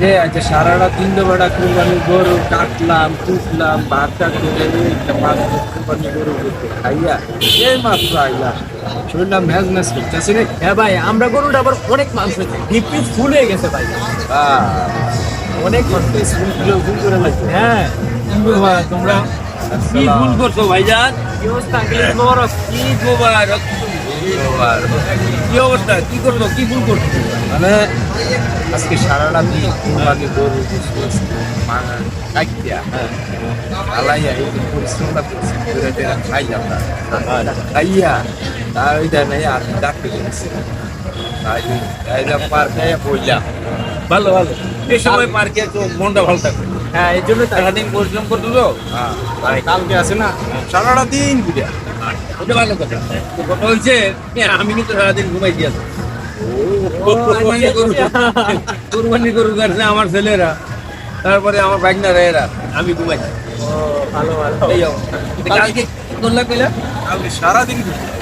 যে আজকে সারাটা দিন তো বেড়া কুরবানি গরু কাটলাম টুকলাম ভাতটা করে এইটা মাছ কুরবানি গরু করতে খাইয়া এই মাত্র আইলাম শরীরটা ম্যাচ ম্যাচ করতেছি রে। হ্যাঁ ভাই আমরা গরুটা আবার অনেক মাংস হয়েছে ডিপ ফুল হয়ে গেছে ভাই। অনেক করতে স্কুল কিলো ভুল করে লাগছে। হ্যাঁ। তোমরা কি ভুল করছ ভাইজান? কি অবস্থা? আঙ্কেল মোবারক কি মোবারক কি অবস্থা? কি করছ কি ভুল করছ মানে আজকে দিন কুরবানি গরু কাটিয়া হ্যাঁ। আলাইয়া এই পরিশ্রমটা করছি খাই আমরা খাইয়া ওইটা নাই আর তাই তাইলাম ভালো ভালো। এই সময় পার্কে তো মনটা ভালো থাকবে। হ্যাঁ এই জন্য সারাদিন পরিশ্রম তো হ্যাঁ কালকে আছে না? সারাটা দিন ওটা ভালো কথা। তো কথা হচ্ছে এ, আমি কিন্তু সারাদিন ঘুমাই দিয়েছি কোরবানি গরু কাটছে আমার ছেলেরা। তারপরে আমার বাইকনারা এরা। আমি ঘুমাই ও ভালো ভালো। এই কালকে করলা কইলা? কালকে সারাদিন ঘুরিয়া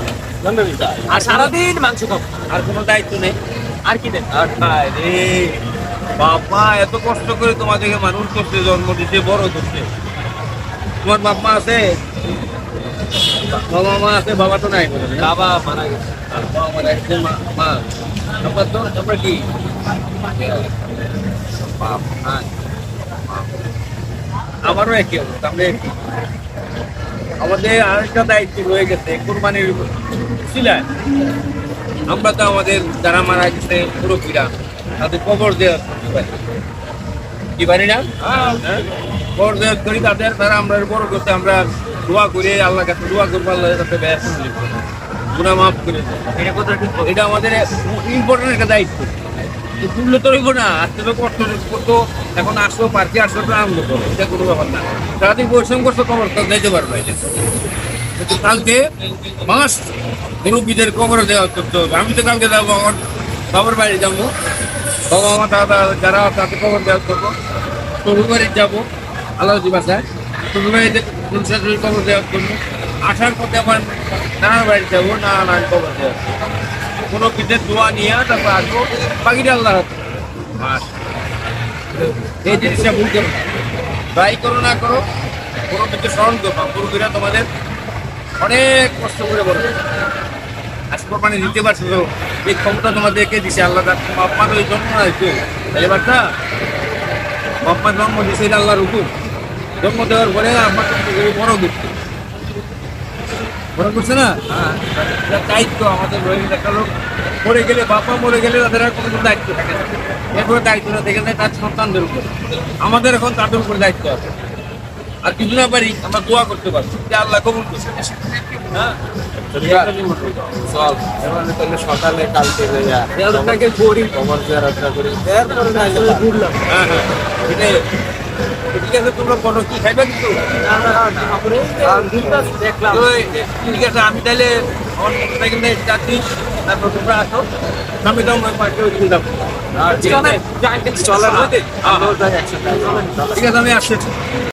আর সারাদিন মাংস খাব। আর কোনো দায়িত্ব নেই। আর কি দেন? আর ভাই রে। বাবা এত কষ্ট করে তোমাদেরকে মানুষ করতে জন্ম দিতে বড় করতে তোমার মা আছে? বাবা মা আছে? বাবা তো নাই বাবা মারা গেছে। বাবা মারা গেছে, মা মা তারপর তো তারপর কি? আমারও একই অবস্থা আমরা একই। আমাদের আরেকটা দায়িত্ব রয়ে গেছে কোরবানির ছিলেন আমরা তো আমাদের যারা মারা গেছে মুরব্বীরা তাদের কবর দেওয়া কি পারি না? হ্যাঁ? কবর দেওয়া করি তাদের তারা আমরা বড় করতে আমরা দোয়া করে আল্লাহ কাছে দোয়া করব আল্লাহ কাছে ব্যস্ত গুণা মাফ করে। এটা আমাদের ইম্পর্টেন্ট একটা দায়িত্ব। তুললে তো রইব না, আজকে তো কষ্ট করতো এখন আসলো পার্কে আসলো তো আনন্দ করো এটা কোনো ব্যাপার না। সারাদিন পরিশ্রম করছ, কবর তো দিতে পারবে। কিন্তু কালকে মাস মুরব্বীদের কবর দেওয়া করতে হবে আমি তো কালকে যাব, আমার বাবার বাড়ি যাব। বাবা, আমার দাদা যারা তাদের কবর দেওয়া করব শ্বশুর বাড়ি যাব আল্লাহ বাসায়। শ্বশুর বাড়িতে কবর দেওয়া করব আসার পথে আবার নানার বাড়ি যাব নান কবর দেওয়া। কোনো পিঠের দোয়া নিয়ে তারপর আসব বাকিটা আল্লাহ। এই জিনিসটা ভুল করো ট্রাই করো না করো কোনো কিছু স্মরণ করব। পুরোপুরা তোমাদের অনেক কষ্ট করে বলো আজ কোরবানি দিতে পারছ তো এই ক্ষমতা তোমাদেরকে দিছে আল্লাহ বাপ্পা তো এই জন্ম না হয়েছে এবার না বাপ্পা জন্ম দিছে আল্লাহর হুকুম। জন্ম দেওয়ার পরে আমার বড় করছে বড় করছে না? দায়িত্ব আমাদের রয়ে একটা লোক মরে গেলে বাবা মরে গেলে তাদের আর কোনো দায়িত্ব থাকে না। এরপরে দায়িত্বটা থেকে যায় তার সন্তানদের উপর। আমাদের এখন তাদের উপর দায়িত্ব আছে। আর কিছু না পারি আমরা দোয়া করতে পারি যে আল্লাহ কবুল করছে হ্যাঁ? সকালে কালকে যাইয়া আপনাকে করি ঘুরলাম। হ্যাঁ হ্যাঁ। ঠিক আছে তোমরা কোনো কি খাইবে কিন্তু? ঠিক আছে আমি তাহলে মোটরসাইকেল নিয়ে যাচ্ছি তারপর তোমরা আসো। আমি তো আমার পাশে ওই যাব। একসাথে। ঠিক আছে আমি আসছি।